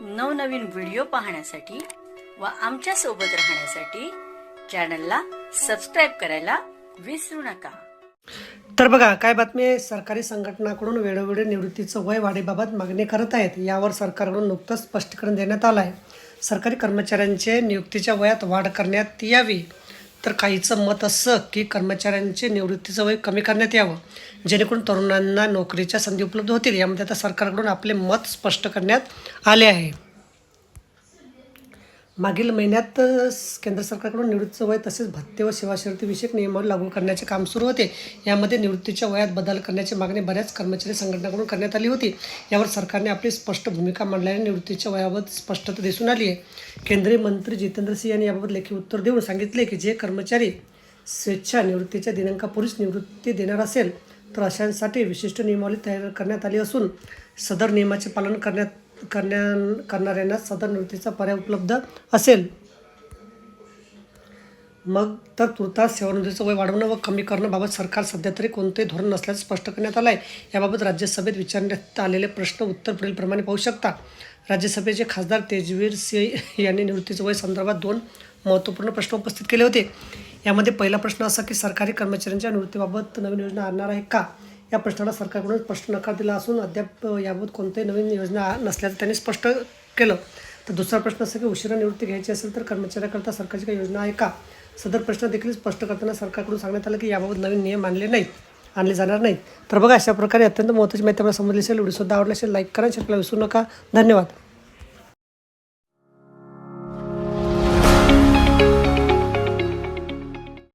नवनवीन व्हिडिओ पाहण्यासाठी व आमच्यासोबत राहण्यासाठी चॅनलला सबस्क्राईब करायला विसरू नका. तर बघा काय बातमी आहे? सरकारी संघटनाकडून वेळोवेळी निवृत्तीचं वय वाढीबाबत मागणी करत आहेत. यावर सरकारकडून नुकतंच स्पष्टीकरण देण्यात आलं आहे. सरकारी कर्मचाऱ्यांचे नियुक्तीच्या वयात वाढ करण्यात यावी. तर काहीचं मत असं की कर्मचाऱ्यांचे निवृत्तीचं वय कमी करण्यात यावं. जेणेकरून तरुणांना नोकरीच्या संधी उपलब्ध होतील. यामध्ये आता सरकारकडून आपले मत स्पष्ट करण्यात आले आहे. मागील महिन्यात केंद्र सरकारकडून निवृत्तीचं वय तसेच भत्ते व सेवाशर्तीविषयक नियमावली लागू करण्याचे काम सुरू होते. यामध्ये निवृत्तीच्या वयात बदल करण्याची मागणी बऱ्याच कर्मचारी संघटनाकडून करण्यात आली होती. यावर सरकारने आपली स्पष्ट भूमिका मांडल्याने निवृत्तीच्या वयाबाबत स्पष्टता दिसून आली आहे. केंद्रीय मंत्री जितेंद्र सिंह यांनी याबाबत लेखी उत्तर देऊन सांगितले की जे कर्मचारी स्वेच्छा निवृत्तीच्या दिनांकापूर्वीच निवृत्ती देणार असेल तर अशांसाठी विशिष्ट नियमावली तयार करण्यात आली असून सदर नियमाचे पालन करण्यात करण्या करणाऱ्यांना सदर निवृत्तीचा पर्याय उपलब्ध असेल. मग तर तुर्तास सेवानिवृत्तीचं वय वाढवणं व कमी करणंबाबत सरकार सध्या तरी कोणतेही धोरण नसल्याचं स्पष्ट करण्यात आलं आहे याबाबत राज्यसभेत विचारण्यात आलेले प्रश्न उत्तर पुढीलप्रमाणे पाहू शकता. राज्यसभेचे खासदार तेजवीर सिंह यांनी निवृत्तीचं वय संदर्भात दोन महत्त्वपूर्ण प्रश्न उपस्थित केले होते. यामध्ये पहिला प्रश्न असा की सरकारी कर्मचाऱ्यांच्या निवृत्तीबाबत नवीन योजना आणणार आहे का? या प्रश्नाला सरकारकडून स्पष्ट नकार दिला असून अद्याप याबाबत कोणत्याही नवीन योजना नसल्याचं त्यांनी स्पष्ट केलं. तर दुसरा प्रश्न असा की उशिरा निवृत्ती घ्यायची असेल तर कर्मचाऱ्याकरता सरकारची काही योजना आहे का? सदर प्रश्न देखील स्पष्ट करताना सरकारकडून सांगण्यात आलं की याबाबत नवीन नियम आणले नाही आणले जाणार नाहीत. तर बघा अशा प्रकारे अत्यंत महत्त्वाची माहिती आपल्याला समजली असेल व्हिडिओसुद्धा आवडला असेल लाईक करा शकला विसरू नका. धन्यवाद.